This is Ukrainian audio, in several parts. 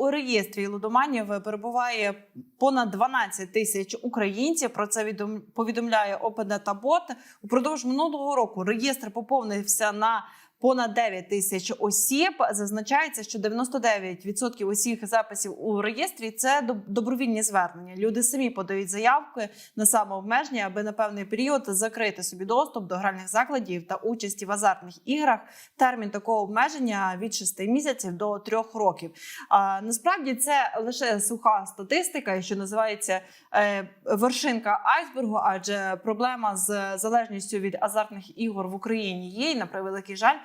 У реєстрі лудоманів перебуває понад 12 тисяч українців. Про це відом- повідомляє ОПД Бот. Упродовж минулого року реєстр поповнився на понад 9 тисяч осіб. Зазначається, що 99% усіх записів у реєстрі це доб- добровільні звернення. Люди самі подають заявки на самообмеження, аби на певний період закрити собі доступ до гральних закладів та участі в азартних іграх. Термін такого обмеження від 6 місяців до 3 років. А насправді це лише суха статистика, що називається е, вершинка айсбергу, адже проблема з залежністю від азартних ігор в Україні є. І на превеликий жаль,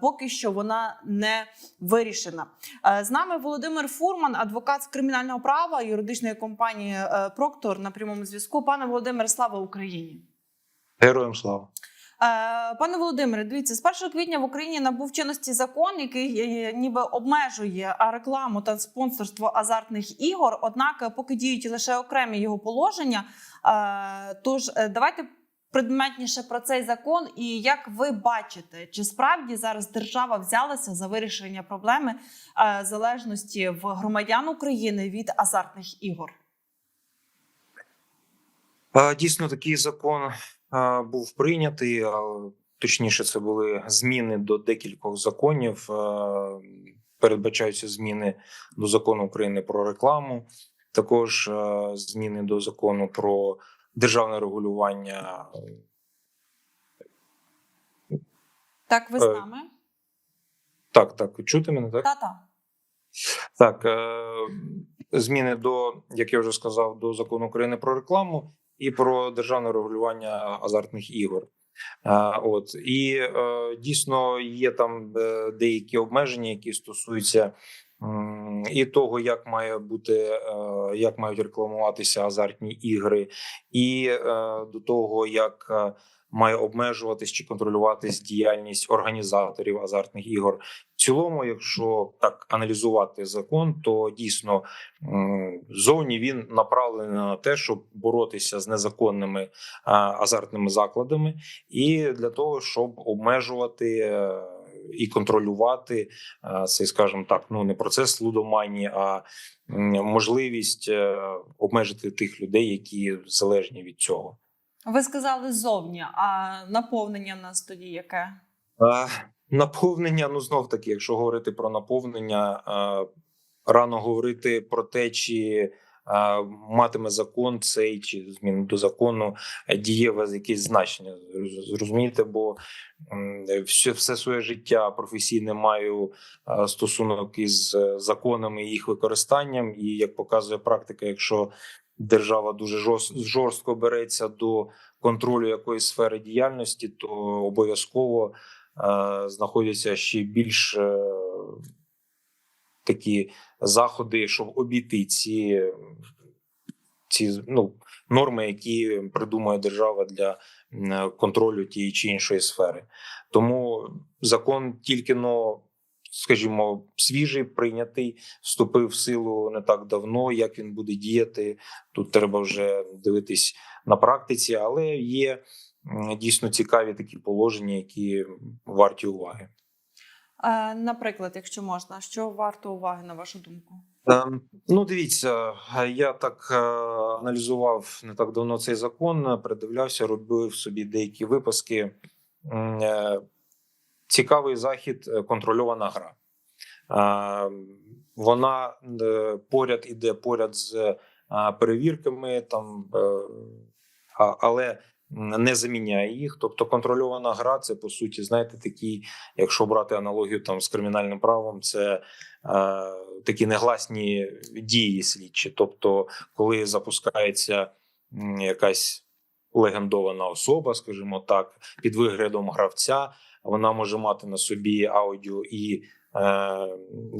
поки що вона не вирішена. Е, з нами Володимир Фурман, адвокат з кримінального права юридичної компанії е, Проктор на прямому зв'язку. Пане Володимире, слава Україні! Героям слава. Е, Пане Володимире, дивіться, з 1 квітня в Україні набув чинності закон, який е, ніби обмежує рекламу та спонсорство азартних ігор. Однак, е, поки діють лише окремі його положення. Е, Тож е, давайте предметніше про цей закон і як ви бачите, чи справді зараз держава взялася за вирішення проблеми е, залежності в громадян України від азартних ігор? Дійсно, такий закон був прийнятий. Точніше, це були зміни до декількох законів. Передбачаються зміни до закону України про рекламу, також зміни до закону про державне регулювання. Так, ви з Е, нами? Так, так, чути мене, так? Та-та. Так, е, зміни до, як я вже сказав, до закону України про рекламу і про державне регулювання азартних ігор. Е, От і дійсно є там деякі обмеження, які стосуються і того, як має бути, е, як мають рекламуватися азартні ігри, і е, до того, як е, має обмежуватись чи контролюватись діяльність організаторів азартних ігор. В цілому, якщо так аналізувати закон, то дійсно зовні він направлений на те, щоб боротися з незаконними азартними закладами, і для того, щоб обмежувати. І контролювати е, цей, скажімо так, ну не процес лудоманії, а можливість е, обмежити тих людей, які залежні від цього. Ви сказали ззовні, а наповнення в нас тоді яке? Наповнення, ну знов таки, якщо говорити про наповнення, рано говорити про те, чи матиме закон цей чи зміни до закону е, дієве якесь значення. Зрозумієте, бо все, все своє життя професійне маю стосунок із е, законами і їх використанням. І як показує практика, якщо держава дуже жорст- жорстко береться до контролю якоїсь сфери діяльності, то обов'язково е, знаходяться ще більш такі заходи, щоб обійти ці, ці ну, норми, які придумує держава для контролю тієї чи іншої сфери. Тому закон тільки но. Скажімо, свіжий прийнятий, вступив в силу не так давно. Як він буде діяти, тут треба вже дивитись на практиці, але є дійсно цікаві такі положення, які варті уваги. Е, наприклад, якщо можна, що варто уваги на вашу думку? Ем, Ну, дивіться, я так е, аналізував не так давно цей закон, придивлявся, робив собі деякі випуски. Е, Цікавий захід, е, контрольована гра. Е, Вона е, поряд іде поряд з е, перевірками, там, е, але не заміняє їх. Тобто, контрольована гра це по суті, знаєте, такий, якщо брати аналогію там з кримінальним правом, це е, такі негласні дії слідчі. Тобто, коли запускається якась легендована особа, скажімо так, під виглядом гравця, вона може мати на собі аудіо і е,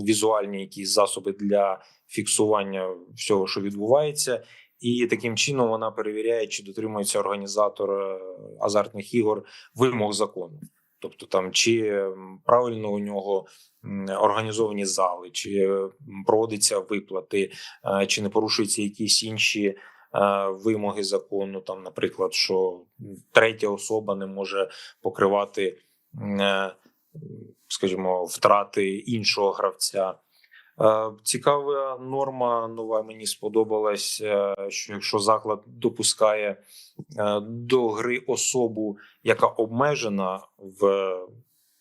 візуальні якісь засоби для фіксування всього, що відбувається. І таким чином вона перевіряє, чи дотримується організатор е, азартних ігор вимог закону. Тобто, там чи правильно у нього організовані зали, чи м, проводяться виплати, е, чи не порушуються якісь інші е, вимоги закону. Там, наприклад, що третя особа не може покривати, е, скажімо, втрати іншого гравця. Е, Цікава норма нова мені сподобалась, е, що якщо заклад допускає е, до гри особу, яка обмежена в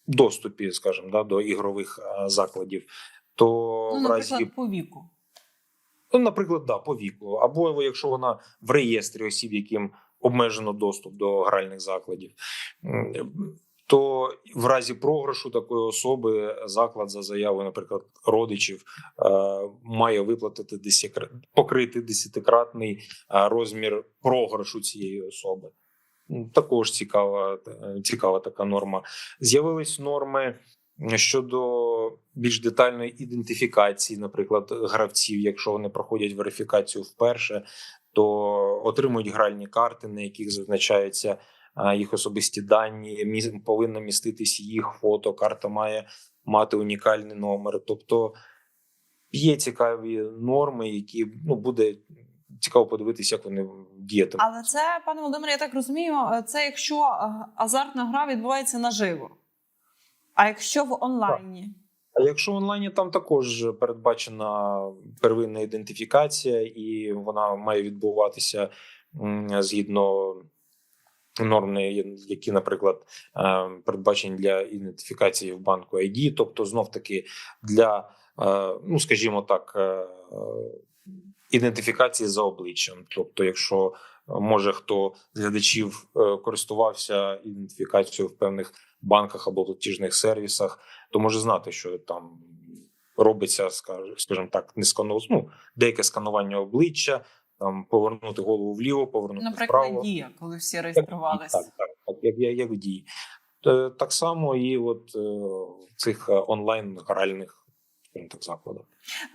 доступі, скажімо, да, до ігрових закладів, то Ну, в разі по віку. Ну, наприклад, да, по віку, або якщо вона в реєстрі осіб, яким обмежено доступ до гральних закладів, то в разі програшу такої особи заклад за заявою, наприклад, родичів, е, має виплатити покрити десятикратний е, розмір програшу цієї особи. Також цікава, е, цікава така норма. З'явились норми щодо більш детальної ідентифікації, наприклад, гравців, якщо вони проходять верифікацію вперше, то отримують гральні карти, на яких зазначаються а, їх особисті дані. повинно міститись їх фото. Карта має мати унікальний номер. Тобто є цікаві норми, які ну буде цікаво подивитися, як вони діятимуть. Але це, пане Володимире, я так розумію, е, це якщо е, азартна гра відбувається наживо. А якщо в онлайні? А якщо в онлайні там також передбачена первинна ідентифікація, і вона має відбуватися згідно норм, які, наприклад, е, передбачені для ідентифікації в банку ID, тобто знов таки для, е, ну скажімо так, е, ідентифікації за обличчям. Тобто, якщо може хто з глядачів користувався ідентифікацією в певних банках або платіжних сервісах, то може знати, що там робиться, скаж- скажімо так, не скану... ну, деяке сканування обличчя, там повернути голову вліво, повернути Наприклад, вправо. дія, коли всі реєструвалися. Так, так, так, як, як, як в дії. Е, Так само і от е, в цих е, онлайн гральних так, закладах.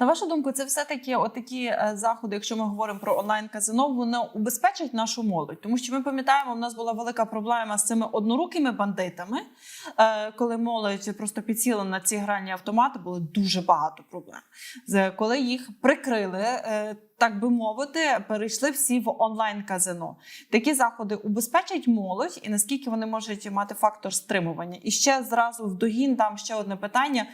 На вашу думку, це все таки отакі заходи, якщо ми говоримо про онлайн казино, вони убезпечать нашу молодь, тому що ми пам'ятаємо, у нас була велика проблема з цими однорукими бандитами, коли молодь просто підсіла на ці гральні автомати, було дуже багато проблем. Коли їх прикрили, так би мовити, перейшли всі в онлайн казино. Такі заходи убезпечать молодь, і наскільки вони можуть мати фактор стримування? І ще зразу в догін дам ще одне питання.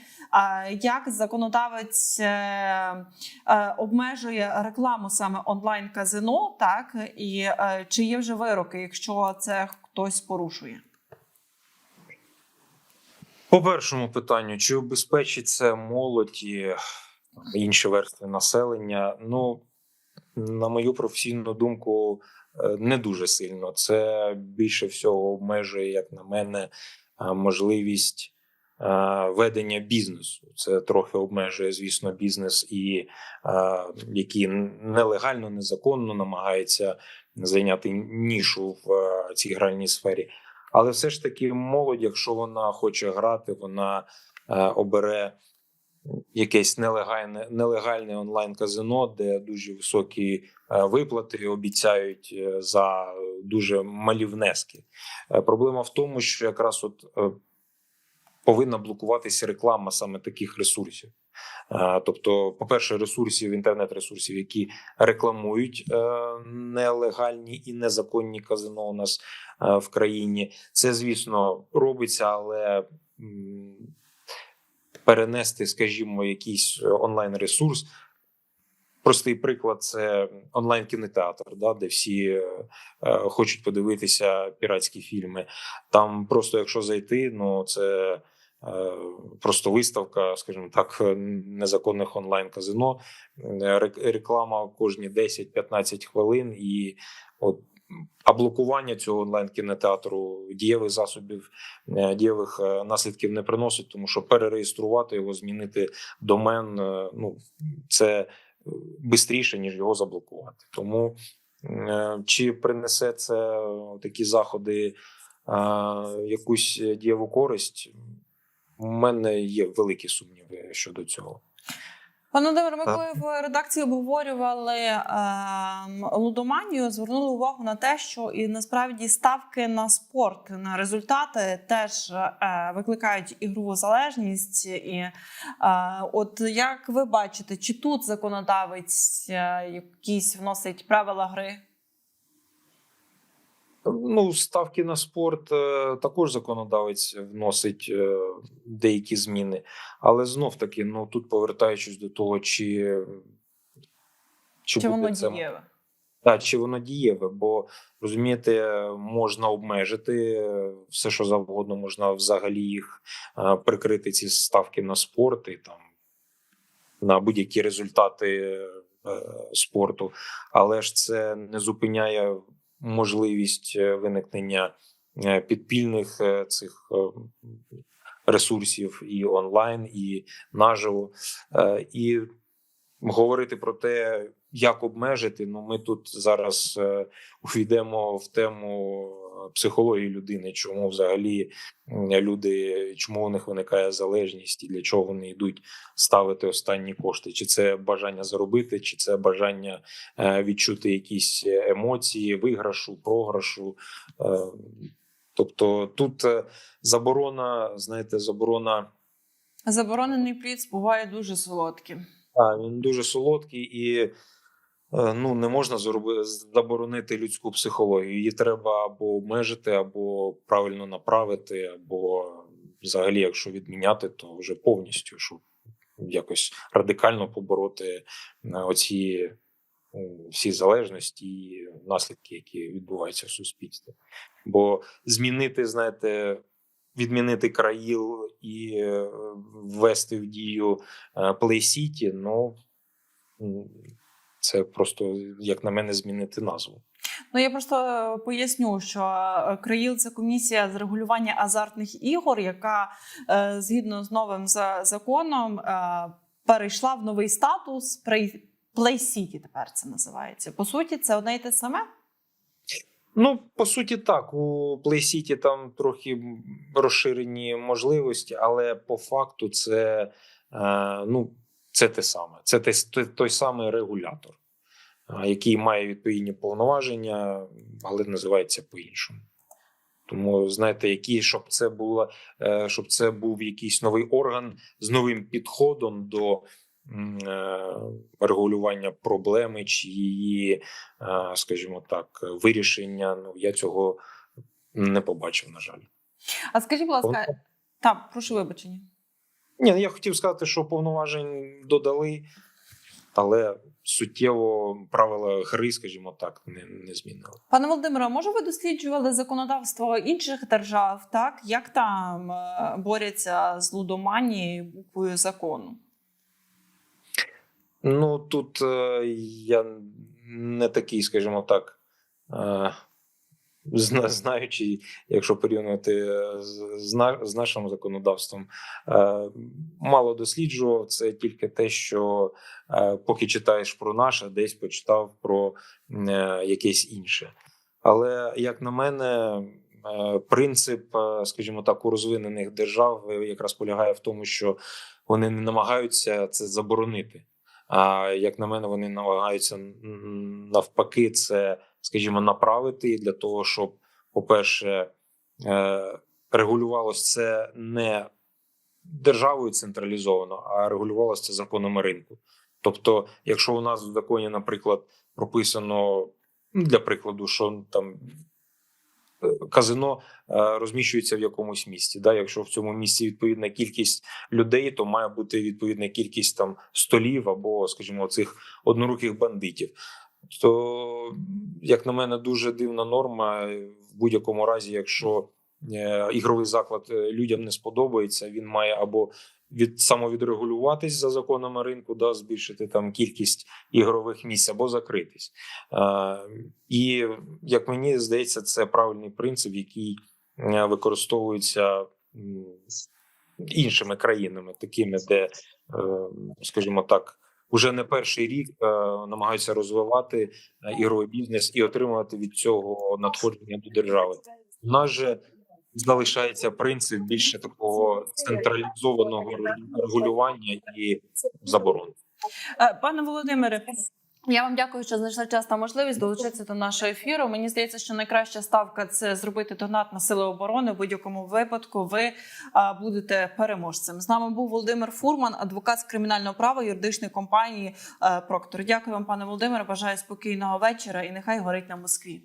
Як законодавець е, е, обмежує рекламу саме онлайн казино, так і е, чи є вже вироки, якщо це хтось порушує? По першому питанню, чи обезпечить це молодь і інші верстви населення? Ну, на мою професійну думку, е, не дуже сильно. Це більше всього обмежує, як на мене, е, можливість е, ведення бізнесу. Це трохи обмежує, звісно, бізнес, і який нелегально, незаконно намагається зайняти нішу в цій гральній сфері. Але все ж таки, молодь, якщо вона хоче грати, вона обере якесь нелегальне, нелегальне онлайн-казино, де дуже високі е, виплати обіцяють е, за дуже малі внески. Е, Проблема в тому, що якраз от повинна блокуватися реклама саме таких ресурсів. Тобто, по-перше, ресурсів, інтернет-ресурсів, які рекламують нелегальні і незаконні казино у нас в країні. Це, звісно, робиться, але перенести, скажімо, якийсь е, онлайн-ресурс. Простий приклад це онлайн-кінотеатр, да, де всі е, е, хочуть подивитися піратські фільми. Там просто, якщо зайти, ну це е, просто виставка, скажімо так, е, незаконних онлайн-казино, Е, реклама кожні 10-15 хвилин, і от а блокування цього онлайн-кінотеатру дієвих засобів, е, дієвих е, наслідків не приносить, тому що перереєструвати його, змінити домен, е, ну це швидше, ніж його заблокувати. Тому чи принесе це такі заходи якусь дієву користь? У мене є великі сумніви щодо цього. Пане Володимире, ми коли в редакції обговорювали е, лудоманію, звернули увагу на те, що і насправді ставки на спорт, на результати теж е, викликають ігрову залежність. І е, от як ви бачите, чи тут законодавець е, якісь вносить правила гри? Ну, ставки на спорт е, також законодавець вносить е, деякі зміни, але знов таки, ну тут повертаючись до того, чи, чи, Чи воно це дієве? Так, чи воно дієве, бо розумієте, можна обмежити е, все, що завгодно, можна взагалі їх прикрити ці ставки на спорт і там на будь-які результати спорту, але ж це не зупиняє можливість е, виникнення е, підпільних е, цих ресурсів і онлайн, і наживо. І говорити про те, як обмежити. Ну, ми тут зараз е, увійдемо в тему е, психології людини, чому взагалі люди, чому у них виникає залежність і для чого вони йдуть ставити останні кошти? Чи це бажання заробити, чи це бажання е, відчути якісь емоції, виграшу, програшу. Тобто тут заборона, знаєте, заборона. Заборонений плід буває дуже солодким. Так, він дуже солодкий і ну не можна заборонити людську психологію. Її треба або обмежити, або правильно направити, або взагалі, якщо відміняти, то вже повністю, щоб якось радикально побороти е, оці всі залежності і наслідки, які відбуваються в суспільстві. Бо змінити, знаєте, відмінити країл і е, ввести в дію е, City, ну це просто, як на мене, змінити назву. Ну я просто поясню, що е, Країл це комісія з регулювання азартних ігор, яка е, згідно з новим законом е, перейшла в новий статус Play Play City Тепер це називається. По суті, це одне й те саме. Ну, по суті, так. У Play City там трохи розширені можливості, але по факту це, е, ну, це те саме. Це те, той, той самий регулятор, який має відповідні повноваження, але називається по-іншому. Тому знаєте, які щоб це було, е, щоб це був якийсь новий орган з новим підходом до е, регулювання проблеми чи її, е, скажімо так, вирішення. Ну я цього не побачив, на жаль. А скажіть, будь ласка, так, прошу вибачення. Ні, ну, я хотів сказати, що повноважень додали, але суттєво правила гри, скажімо так, не, не змінили. Пане Володимире, а може ви досліджували законодавство інших держав, так як там е, борються з лудоманією буквою закону? Ну тут е, я не такий, скажімо так, е, знаючи, якщо порівнювати з, з, нашим законодавством, е, мало досліджував. Це тільки те, що е, поки читаєш про наше, десь почитав про е, якесь інше. Але як на мене, е, принцип, е, скажімо так, у розвинених держав е, якраз полягає в тому, що вони не намагаються це заборонити. А як на мене, вони намагаються навпаки це, скажімо, направити для того, щоб, по-перше, е, регулювалось це не державою централізовано, а регулювалося це законами ринку. Тобто, якщо у нас в законі, наприклад, прописано ну, для прикладу, що там е, казино е, розміщується в якомусь місті. Да? Якщо в цьому місці відповідна кількість людей, то має бути відповідна кількість там столів або, скажімо, цих одноруких бандитів. То, як на мене, дуже дивна норма. В будь-якому разі, якщо е, ігровий заклад е, людям не сподобається, він має або від самовідрегулюватись за законами ринку, да, збільшити там кількість ігрових місць або закритись. Е, і як мені здається, це правильний принцип, який е, використовується іншими країнами, такими, де, е, скажімо так, уже не перший рік е, намагаються розвивати е, ігровий бізнес і отримувати від цього надходження до держави. У нас же залишається принцип більше такого централізованого регулювання і заборон. Е, Пане Володимире, я вам дякую, що знайшли час та можливість долучитися до нашого ефіру. Мені здається, що найкраща ставка це зробити донат на сили оборони. В будь-якому випадку ви будете переможцем. З нами був Володимир Фурман, адвокат з кримінального права юридичної компанії е, Проктор. Дякую вам, пане Володимире. Бажаю спокійного вечора і нехай горить на Москві.